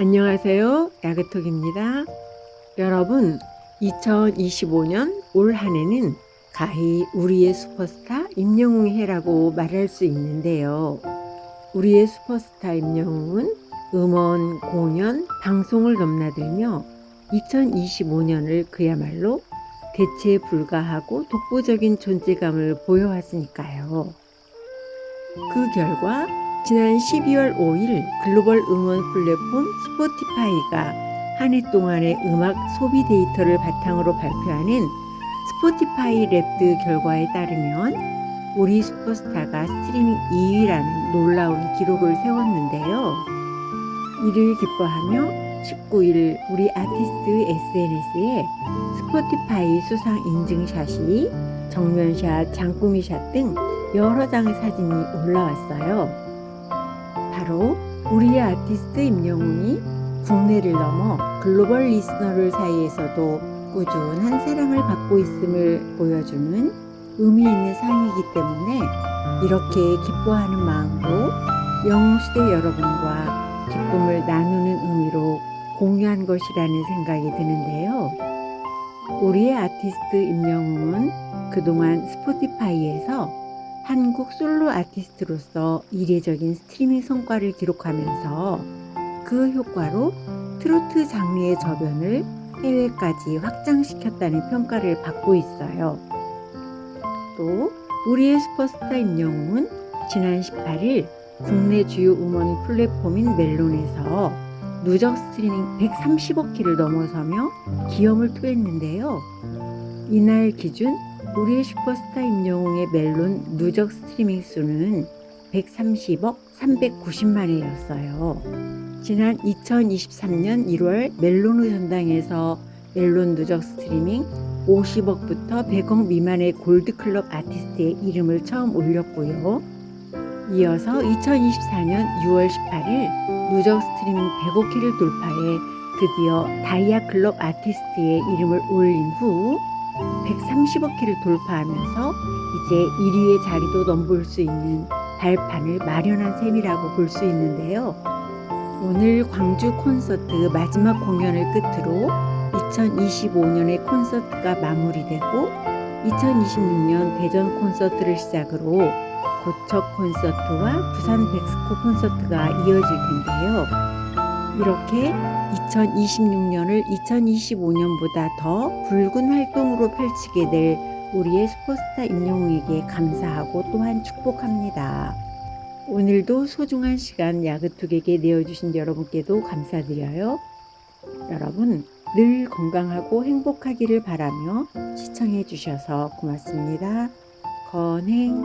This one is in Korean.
안녕하세요. 야그톡입니다. 여러분, 2025년 올 한 해는 가히 우리의 슈퍼스타 임영웅의 해라고 말할 수 있는데요. 우리의 슈퍼스타 임영웅은 음원, 공연, 방송을 넘나들며 2025년을 그야말로 대체 불가하고 독보적인 존재감을 보여왔으니까요. 그 결과 지난 12월 5일 글로벌 음원 플랫폼 스포티파이가 한 해 동안의 음악 소비 데이터를 바탕으로 발표하는 스포티파이 랩드 결과에 따르면 우리 슈퍼스타가 스트리밍 2위라는 놀라운 기록을 세웠는데요. 이를 기뻐하며 19일 우리 아티스트 SNS에 스포티파이 수상 인증샷이 정면샷, 장꾸미샷 등 여러 장의 사진이 올라왔어요. 바로 우리의 아티스트 임영웅이 국내를 넘어 글로벌 리스너들 사이에서도 꾸준한 사랑을 받고 있음을 보여주는 의미 있는 상이기 때문에 이렇게 기뻐하는 마음으로 영웅시대 여러분과 기쁨을 나누는 의미로 공유한 것이라는 생각이 드는데요. 우리의 아티스트 임영웅은 그동안 스포티파이에서 한국 솔로 아티스트로서 이례적인 스트리밍 성과를 기록하면서 그 효과로 트로트 장르의 저변을 해외까지 확장시켰다는 평가를 받고 있어요. 또 우리의 슈퍼스타 임영웅은 지난 18일 국내 주요 음원 플랫폼인 멜론에서 누적 스트리밍 130억 회를 넘어서며 기염을 토했는데요. 이날 기준 우리의 슈퍼스타 임영웅의 멜론 누적 스트리밍 수는 130억 390만 회였어요. 지난 2023년 1월 멜론의 전당에서 멜론 누적 스트리밍 50억부터 100억 미만의 골드클럽 아티스트의 이름을 처음 올렸고요. 이어서 2024년 6월 18일 누적 스트리밍 100억 회를 돌파해 드디어 다이아 클럽 아티스트의 이름을 올린 후 130억 회를 돌파하면서 이제 1위의 자리도 넘볼 수 있는 발판을 마련한 셈이라고 볼 수 있는데요. 오늘 광주 콘서트 마지막 공연을 끝으로 2025년의 콘서트가 마무리되고 2026년 대전 콘서트를 시작으로 고척 콘서트와 부산 백스코 콘서트가 이어질 텐데요. 이렇게 2026년을 2025년보다 더 붉은 활동으로 펼치게 될 우리의 슈퍼스타 임영웅에게 감사하고 또한 축복합니다. 오늘도 소중한 시간 야그톡에게 내어주신 여러분께도 감사드려요. 여러분 늘 건강하고 행복하기를 바라며 시청해 주셔서 고맙습니다. 건행